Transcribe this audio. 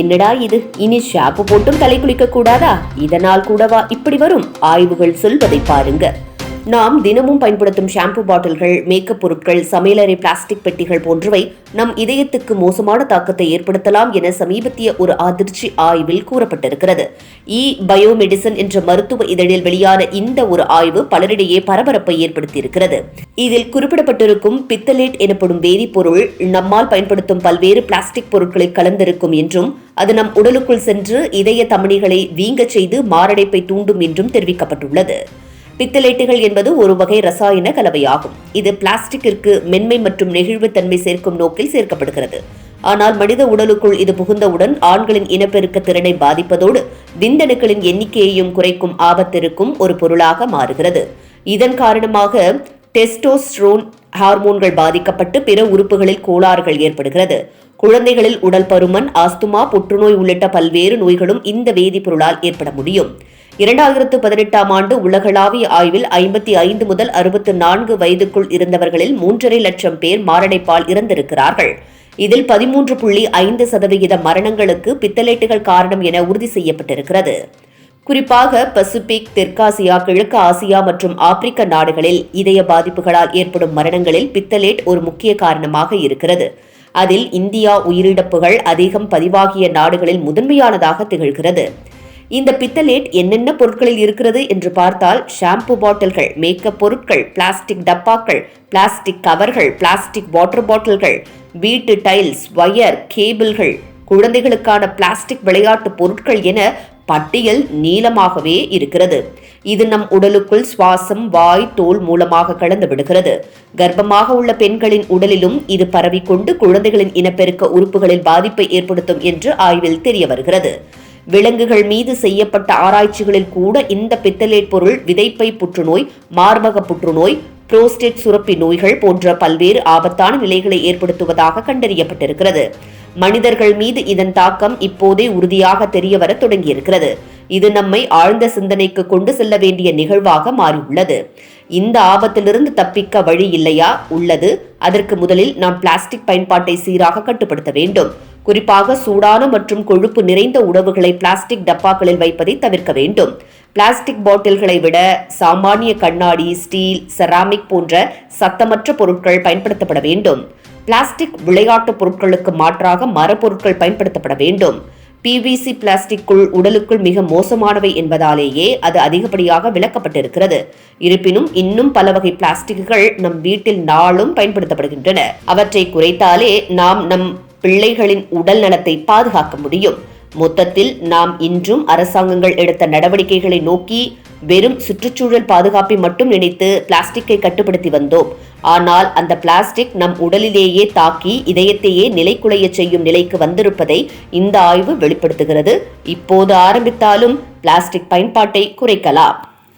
என்னடா இது? இனி ஷாம்பு போட்டும் தலை குளிக்க கூடாதா இதனால் கூடவா இப்படி வரும்? ஆய்வுகள் சொல்வதை பாருங்க. நாம் தினமும் பயன்படுத்தும் ஷாம்பு பாட்டில்கள் மேக்கப் பொருட்கள் சமையலறை பிளாஸ்டிக் பெட்டிகள் போன்றவை நம் இதயத்துக்கு மோசமான தாக்கத்தை ஏற்படுத்தலாம் என சமீபத்திய ஒரு அதிர்ச்சி ஆய்வில் கூறப்பட்டிருக்கிறது. இ பயோமெடிசன் என்ற மருத்துவ இதழில் வெளியான இந்த ஒரு ஆய்வு பலரிடையே பரபரப்பை ஏற்படுத்தியிருக்கிறது. இதில் குறிப்பிடப்பட்டிருக்கும் பித்தலேட் எனப்படும் வேதிப்பொருள் நம்மால் பயன்படுத்தும் பல்வேறு பிளாஸ்டிக் பொருட்களை கலந்திருக்கும் என்றும் அது நம் உடலுக்குள் சென்று இதய தமணிகளை வீங்கச் செய்து மாரடைப்பை தூண்டும் என்றும் தெரிவிக்கப்பட்டுள்ளது. பித்தலேட்டுகள் என்பது ஒரு வகை ரசாயன கலவையாகும். இது பிளாஸ்டிக்கிற்கு மென்மை மற்றும் நெகிழ்வுத்தன்மை சேர்க்கும் நோக்கில் சேர்க்கப்படுகிறது. ஆனால் மனித உடலுக்குள் இது புகுந்தவுடன் ஆண்களின் இனப்பெருக்க திறனை பாதிப்பதோடு விந்தணுக்களின் எண்ணிக்கையையும் குறைக்கும் ஆபத்திருக்கும் ஒரு பொருளாக மாறுகிறது. இதன் காரணமாக டெஸ்டோஸ்ட்ரோன் ஹார்மோன்கள் பாதிக்கப்பட்டு பிற உறுப்புகளில் கோளாறுகள் ஏற்படுகிறது. குழந்தைகளில் உடல் பருமன் ஆஸ்துமா புற்றுநோய் உள்ளிட்ட பல்வேறு நோய்களும் இந்த வேதிப்பொருளால் ஏற்பட முடியும். இரண்டாயிரத்து பதினெட்டாம் ஆண்டு உலகளாவிய ஆய்வில் ஐம்பத்தி ஐந்து முதல் அறுபத்து நான்கு வயதுக்குள் இருந்தவர்களில் மூன்றரை லட்சம் பேர் மாரடைப்பால் இறந்திருக்கிறார்கள். இதில் பதிமூன்று புள்ளி ஐந்து சதவிகித மரணங்களுக்கு பித்தலேட்டுகள் காரணம் என உறுதி செய்யப்பட்டிருக்கிறது. குறிப்பாக பசிபிக் தெற்காசியா கிழக்கு ஆசியா மற்றும் ஆப்பிரிக்க நாடுகளில் இதய பாதிப்புகளால் ஏற்படும் மரணங்களில் பித்தலேட் ஒரு முக்கிய காரணமாக இருக்கிறது. அதில் இந்தியா உயிரிழப்புகள் அதிகம் பதிவாகிய நாடுகளில் முதன்மையானதாக திகழ்கிறது. இந்த பித்தலேட் என்னென்ன பொருட்களில் இருக்கிறது என்று பார்த்தால் ஷாம்பு பாட்டில்கள் மேக்கப் பொருட்கள் பிளாஸ்டிக் டப்பாக்கள் பிளாஸ்டிக் கவர்கள் பிளாஸ்டிக் வாட்டர் பாட்டில்கள் வீட்டு டைல்ஸ் வயர் கேபிள்கள் குழந்தைகளுக்கான பிளாஸ்டிக் விளையாட்டு பொருட்கள் என பட்டியல் நீளமாகவே இருக்கிறது. இது நம் உடலுக்குள் சுவாசம் வாய் தோல் மூலமாக கலந்து விடுகிறது. கர்ப்பமாக உள்ள பெண்களின் உடலிலும் இது பரவிக்கொண்டு குழந்தைகளின் இனப்பெருக்க உறுப்புகளில் பாதிப்பை ஏற்படுத்தும் என்று ஆய்வில் தெரிய வருகிறது. விலங்குகள் மீது செய்யப்பட்ட ஆராய்ச்சிகளில் கூட இந்த பித்தலேட் பொருள் விதைப்பை புற்றுநோய் மார்பக புற்றுநோய் புரோஸ்டேட் சுரப்பி நோய்கள் போன்ற பல்வேறு ஆபத்தான நிலைகளை ஏற்படுத்துவதாக கண்டறியப்பட்டிருக்கிறது. மனிதர்கள் மீது இதன் தாக்கம் இப்போதே உறுதியாக தெரியவர தொடங்கியிருக்கிறது. இது நம்மை ஆழ்ந்த சிந்தனைக்கு கொண்டு செல்ல வேண்டிய நிகழ்வாக மாறியுள்ளது. இந்த ஆபத்திலிருந்து தப்பிக்க வழி இல்லையா? உள்ளது. அதற்கு முதலில் நாம் பிளாஸ்டிக் பயன்பாட்டை சீராக கட்டுப்படுத்த வேண்டும். குறிப்பாக சூடான மற்றும் கொழுப்பு நிறைந்த உணவுகளை பிளாஸ்டிக் டப்பாக்களில் வைப்பதை தவிர்க்க வேண்டும். பிளாஸ்டிக் பாட்டில்களை விட சாமானிய கண்ணாடி ஸ்டீல் செராமிக் போன்ற சத்தமற்ற பொருட்கள் பயன்படுத்தப்பட வேண்டும். பிளாஸ்டிக் விளையாட்டு பொருட்களுக்கு மாற்றாக மரப்பொருட்கள் பயன்படுத்தப்பட வேண்டும். பிவிசி பிளாஸ்டிக்குள் உடலுக்குள் மிக மோசமானவை என்பதாலேயே அது அதிகப்படியாக விளக்கப்பட்டிருக்கிறது. இருப்பினும் இன்னும் பல வகை பிளாஸ்டிக்குகள் நம் வீட்டில் நாளும் பயன்படுத்தப்படுகின்றன. அவற்றை குறைத்தாலே நாம் நம் பிள்ளைகளின் உடல் நலத்தை பாதுகாக்க முடியும். மொத்தத்தில் நாம் இன்றும் அரசாங்கங்கள் எடுத்த நடவடிக்கைகளை நோக்கி வெறும் சுற்றுச்சூழல் பாதுகாப்பை மட்டும் நினைத்து பிளாஸ்டிக்கை கட்டுப்படுத்தி வந்தோம். ஆனால் அந்த பிளாஸ்டிக் நம் உடலிலேயே தாக்கி இதயத்தையே நிலைக்குலைய செய்யும் நிலைக்கு வந்திருப்பதை இந்த ஆய்வு வெளிப்படுத்துகிறது. இப்போது ஆரம்பித்தாலும் பிளாஸ்டிக் பயன்பாட்டை குறைக்கலாம்.